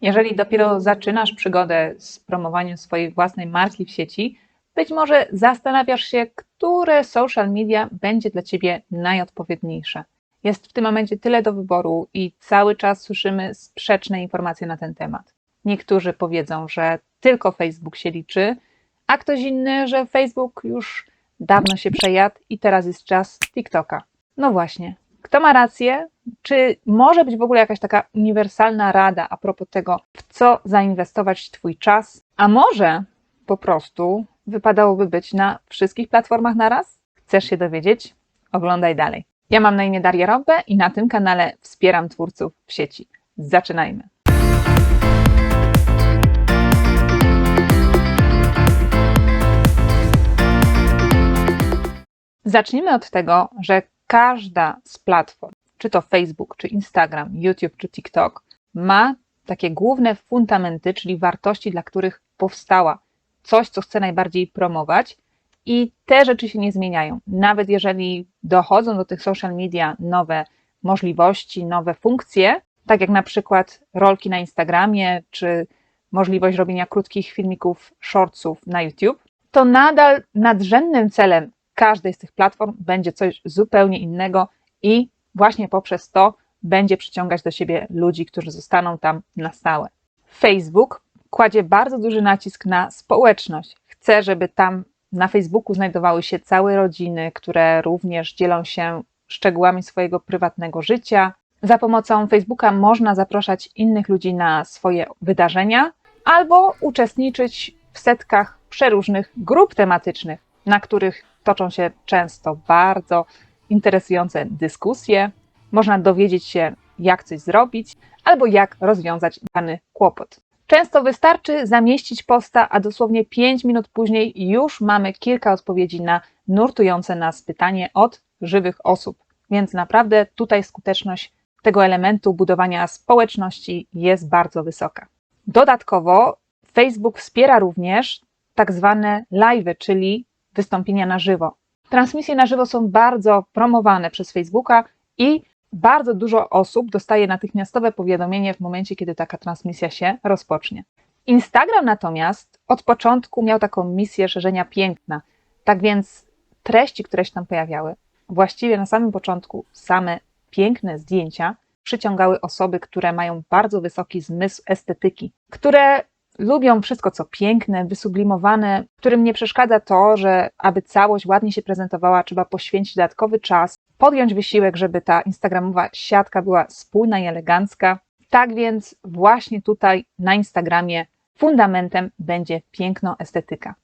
Jeżeli dopiero zaczynasz przygodę z promowaniem swojej własnej marki w sieci, być może zastanawiasz się, które social media będzie dla Ciebie najodpowiedniejsze. Jest w tym momencie tyle do wyboru i cały czas słyszymy sprzeczne informacje na ten temat. Niektórzy powiedzą, że tylko Facebook się liczy, a ktoś inny, że Facebook już dawno się przejadł i teraz jest czas TikToka. No właśnie, kto ma rację? Czy może być w ogóle jakaś taka uniwersalna rada a propos tego, w co zainwestować Twój czas? A może po prostu wypadałoby być na wszystkich platformach naraz? Chcesz się dowiedzieć? Oglądaj dalej. Ja mam na imię Daria Robę i na tym kanale wspieram twórców w sieci. Zaczynajmy. Zacznijmy od tego, że każda z platform, czy to Facebook, czy Instagram, YouTube, czy TikTok, ma takie główne fundamenty, czyli wartości, dla których powstała, coś, co chce najbardziej promować. I te rzeczy się nie zmieniają. Nawet jeżeli dochodzą do tych social media nowe możliwości, nowe funkcje, tak jak na przykład rolki na Instagramie, czy możliwość robienia krótkich filmików, shortsów na YouTube, to nadal nadrzędnym celem każdej z tych platform będzie coś zupełnie innego i właśnie poprzez to będzie przyciągać do siebie ludzi, którzy zostaną tam na stałe. Facebook kładzie bardzo duży nacisk na społeczność. Chce, żeby tam na Facebooku znajdowały się całe rodziny, które również dzielą się szczegółami swojego prywatnego życia. Za pomocą Facebooka można zapraszać innych ludzi na swoje wydarzenia albo uczestniczyć w setkach przeróżnych grup tematycznych, na których toczą się często bardzo interesujące dyskusje. Można dowiedzieć się, jak coś zrobić albo jak rozwiązać dany kłopot. Często wystarczy zamieścić posta, a dosłownie 5 minut później już mamy kilka odpowiedzi na nurtujące nas pytanie od żywych osób. Więc naprawdę tutaj skuteczność tego elementu budowania społeczności jest bardzo wysoka. Dodatkowo Facebook wspiera również tak zwane live, czyli wystąpienia na żywo. Transmisje na żywo są bardzo promowane przez Facebooka i bardzo dużo osób dostaje natychmiastowe powiadomienie w momencie, kiedy taka transmisja się rozpocznie. Instagram natomiast od początku miał taką misję szerzenia piękna. Tak więc treści, które się tam pojawiały, właściwie na samym początku same piękne zdjęcia przyciągały osoby, które mają bardzo wysoki zmysł estetyki, które lubią wszystko, co piękne, wysublimowane, którym nie przeszkadza to, że aby całość ładnie się prezentowała, trzeba poświęcić dodatkowy czas, podjąć wysiłek, żeby ta instagramowa siatka była spójna i elegancka. Tak więc właśnie tutaj na Instagramie fundamentem będzie piękno estetyka.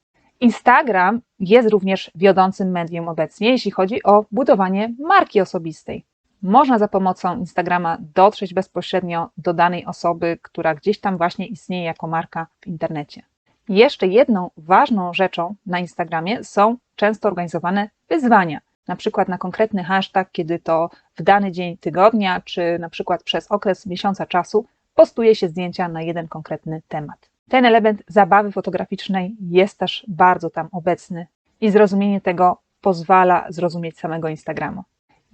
Instagram jest również wiodącym medium obecnie, jeśli chodzi o budowanie marki osobistej. Można za pomocą Instagrama dotrzeć bezpośrednio do danej osoby, która gdzieś tam właśnie istnieje jako marka w internecie. Jeszcze jedną ważną rzeczą na Instagramie są często organizowane wyzwania, na przykład na konkretny hashtag, kiedy to w dany dzień tygodnia, czy na przykład przez okres miesiąca czasu postuje się zdjęcia na jeden konkretny temat. Ten element zabawy fotograficznej jest też bardzo tam obecny i zrozumienie tego pozwala zrozumieć samego Instagrama.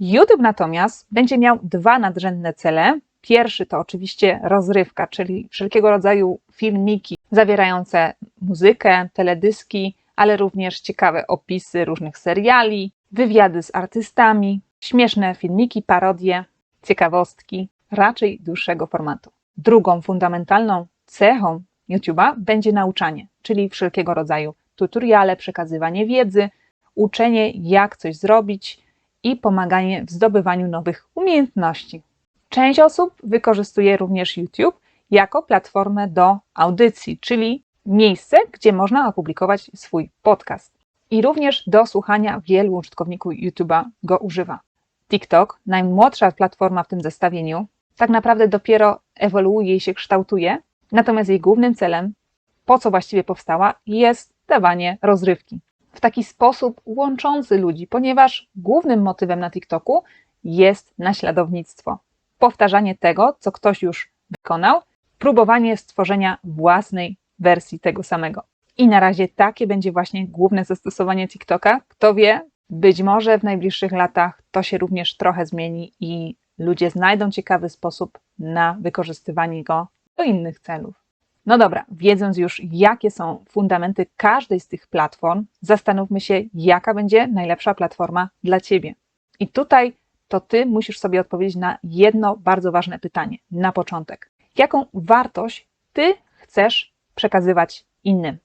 YouTube natomiast będzie miał dwa nadrzędne cele. Pierwszy to oczywiście rozrywka, czyli wszelkiego rodzaju filmiki zawierające muzykę, teledyski, ale również ciekawe opisy różnych seriali, wywiady z artystami, śmieszne filmiki, parodie, ciekawostki, raczej dłuższego formatu. Drugą fundamentalną cechą YouTube'a będzie nauczanie, czyli wszelkiego rodzaju tutoriale, przekazywanie wiedzy, uczenie, jak coś zrobić, i pomaganie w zdobywaniu nowych umiejętności. Część osób wykorzystuje również YouTube jako platformę do audycji, czyli miejsce, gdzie można opublikować swój podcast. I również do słuchania wielu użytkowników YouTube'a go używa. TikTok, najmłodsza platforma w tym zestawieniu, tak naprawdę dopiero ewoluuje i się kształtuje, natomiast jej głównym celem, po co właściwie powstała, jest dawanie rozrywki w taki sposób łączący ludzi, ponieważ głównym motywem na TikToku jest naśladownictwo. Powtarzanie tego, co ktoś już wykonał, próbowanie stworzenia własnej wersji tego samego. I na razie takie będzie właśnie główne zastosowanie TikToka. Kto wie, być może w najbliższych latach to się również trochę zmieni i ludzie znajdą ciekawy sposób na wykorzystywanie go do innych celów. No dobra, wiedząc już, jakie są fundamenty każdej z tych platform, zastanówmy się, jaka będzie najlepsza platforma dla Ciebie. I tutaj to Ty musisz sobie odpowiedzieć na jedno bardzo ważne pytanie na początek. Jaką wartość Ty chcesz przekazywać innym?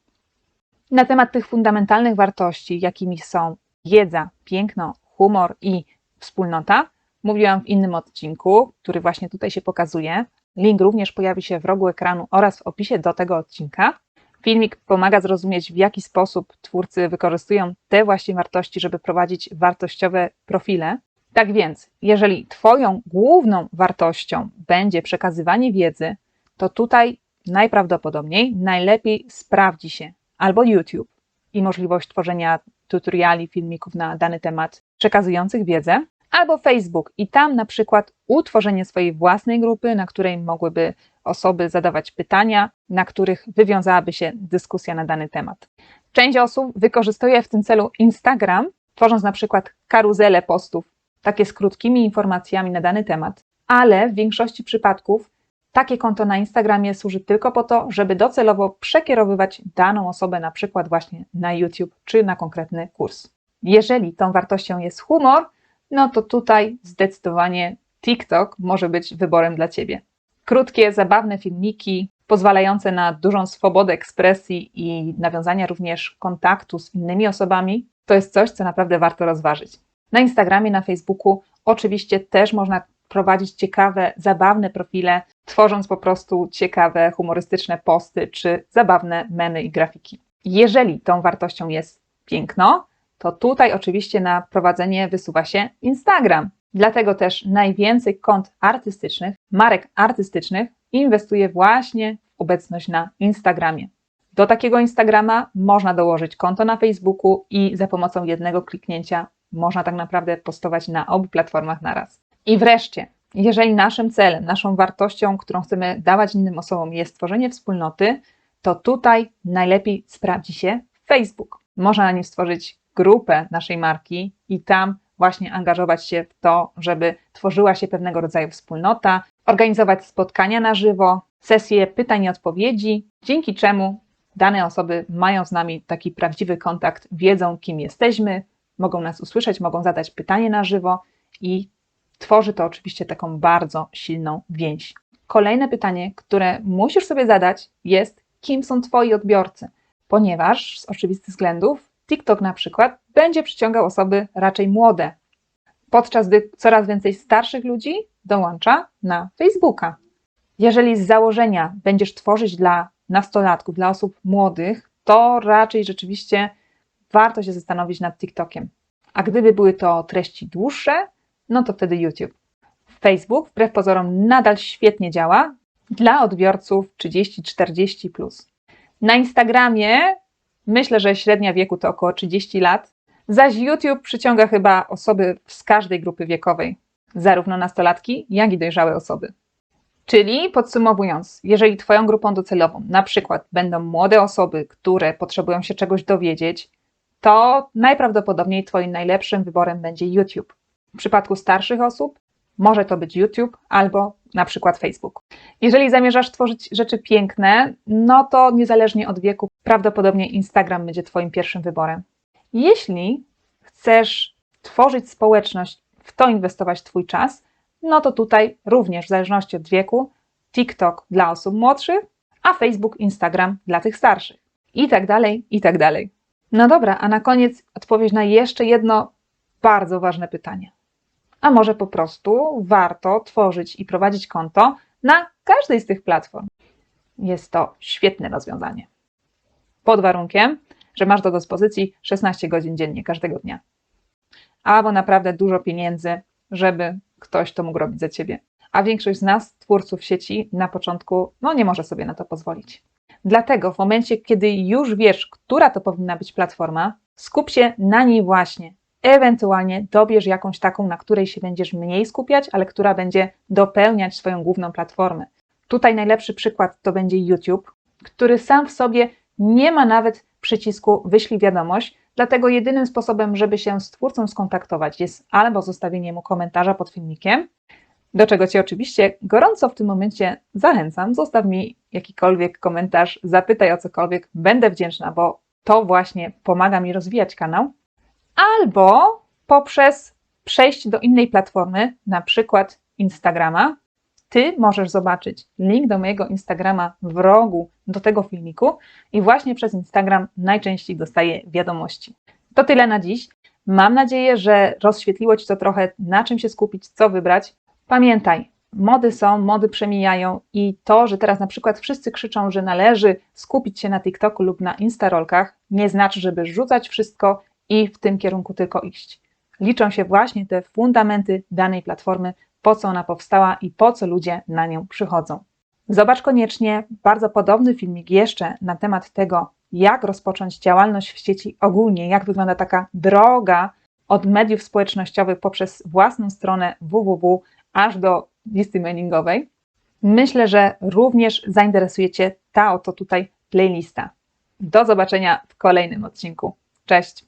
Na temat tych fundamentalnych wartości, jakimi są wiedza, piękno, humor i wspólnota, mówiłam w innym odcinku, który właśnie tutaj się pokazuje. Link również pojawi się w rogu ekranu oraz w opisie do tego odcinka. Filmik pomaga zrozumieć, w jaki sposób twórcy wykorzystują te właśnie wartości, żeby prowadzić wartościowe profile. Tak więc, jeżeli Twoją główną wartością będzie przekazywanie wiedzy, to tutaj najprawdopodobniej najlepiej sprawdzi się albo YouTube i możliwość tworzenia tutoriali, filmików na dany temat przekazujących wiedzę, albo Facebook i tam na przykład utworzenie swojej własnej grupy, na której mogłyby osoby zadawać pytania, na których wywiązałaby się dyskusja na dany temat. Część osób wykorzystuje w tym celu Instagram, tworząc na przykład karuzele postów, takie z krótkimi informacjami na dany temat, ale w większości przypadków takie konto na Instagramie służy tylko po to, żeby docelowo przekierowywać daną osobę na przykład właśnie na YouTube czy na konkretny kurs. Jeżeli tą wartością jest humor, no to tutaj zdecydowanie TikTok może być wyborem dla Ciebie. Krótkie, zabawne filmiki, pozwalające na dużą swobodę ekspresji i nawiązania również kontaktu z innymi osobami, to jest coś, co naprawdę warto rozważyć. Na Instagramie, na Facebooku oczywiście też można prowadzić ciekawe, zabawne profile, tworząc po prostu ciekawe, humorystyczne posty czy zabawne memy i grafiki. Jeżeli tą wartością jest piękno, to tutaj oczywiście na prowadzenie wysuwa się Instagram. Dlatego też najwięcej kont artystycznych, marek artystycznych inwestuje właśnie w obecność na Instagramie. Do takiego Instagrama można dołożyć konto na Facebooku i za pomocą jednego kliknięcia można tak naprawdę postować na obu platformach naraz. I wreszcie, jeżeli naszym celem, naszą wartością, którą chcemy dawać innym osobom jest tworzenie wspólnoty, to tutaj najlepiej sprawdzi się Facebook. Można na nim stworzyć grupę naszej marki i tam właśnie angażować się w to, żeby tworzyła się pewnego rodzaju wspólnota, organizować spotkania na żywo, sesje pytań i odpowiedzi, dzięki czemu dane osoby mają z nami taki prawdziwy kontakt, wiedzą, kim jesteśmy, mogą nas usłyszeć, mogą zadać pytanie na żywo i tworzy to oczywiście taką bardzo silną więź. Kolejne pytanie, które musisz sobie zadać, jest: kim są Twoi odbiorcy? Ponieważ z oczywistych względów TikTok na przykład będzie przyciągał osoby raczej młode, podczas gdy coraz więcej starszych ludzi dołącza na Facebooka. Jeżeli z założenia będziesz tworzyć dla nastolatków, dla osób młodych, to raczej rzeczywiście warto się zastanowić nad TikTokiem. A gdyby były to treści dłuższe, no to wtedy YouTube. Facebook wbrew pozorom nadal świetnie działa dla odbiorców 30-40. Plus. Na Instagramie myślę, że średnia wieku to około 30 lat, zaś YouTube przyciąga chyba osoby z każdej grupy wiekowej, zarówno nastolatki, jak i dojrzałe osoby. Czyli podsumowując, jeżeli Twoją grupą docelową na przykład będą młode osoby, które potrzebują się czegoś dowiedzieć, to najprawdopodobniej Twoim najlepszym wyborem będzie YouTube. W przypadku starszych osób może to być YouTube albo na przykład Facebook. Jeżeli zamierzasz tworzyć rzeczy piękne, no to niezależnie od wieku, prawdopodobnie Instagram będzie Twoim pierwszym wyborem. Jeśli chcesz tworzyć społeczność, w to inwestować Twój czas, no to tutaj również w zależności od wieku TikTok dla osób młodszych, a Facebook, Instagram dla tych starszych. I tak dalej, i tak dalej. No dobra, a na koniec odpowiedź na jeszcze jedno bardzo ważne pytanie a może po prostu warto tworzyć i prowadzić konto na każdej z tych platform. Jest to świetne rozwiązanie. Pod warunkiem, że masz do dyspozycji 16 godzin dziennie każdego dnia. Albo naprawdę dużo pieniędzy, żeby ktoś to mógł robić za ciebie. A większość z nas, twórców sieci, na początku no, nie może sobie na to pozwolić. Dlatego w momencie, kiedy już wiesz, która to powinna być platforma, skup się na niej właśnie, Ewentualnie dobierz jakąś taką, na której się będziesz mniej skupiać, ale która będzie dopełniać swoją główną platformę. Tutaj najlepszy przykład to będzie YouTube, który sam w sobie nie ma nawet przycisku wyślij wiadomość, dlatego jedynym sposobem, żeby się z twórcą skontaktować jest albo zostawienie mu komentarza pod filmikiem, Do czego Cię oczywiście gorąco w tym momencie zachęcam. Zostaw mi jakikolwiek komentarz, zapytaj o cokolwiek, będę wdzięczna, bo to właśnie pomaga mi rozwijać kanał. Albo poprzez przejść do innej platformy, na przykład Instagrama. Ty możesz zobaczyć link do mojego Instagrama w rogu do tego filmiku i właśnie przez Instagram najczęściej dostaję wiadomości. To tyle na dziś. Mam nadzieję, że rozświetliło Ci to trochę, na czym się skupić, co wybrać. Pamiętaj, mody są, mody przemijają i to, że teraz na przykład wszyscy krzyczą, że należy skupić się na TikToku lub na Instarolkach, nie znaczy, żeby rzucać wszystko i w tym kierunku tylko iść. Liczą się właśnie te fundamenty danej platformy, po co ona powstała i po co ludzie na nią przychodzą. Zobacz koniecznie bardzo podobny filmik jeszcze na temat tego, jak rozpocząć działalność w sieci ogólnie, jak wygląda taka droga od mediów społecznościowych poprzez własną stronę www aż do listy mailingowej. Myślę, że również zainteresuje Cię ta oto tutaj playlista. Do zobaczenia w kolejnym odcinku. Cześć!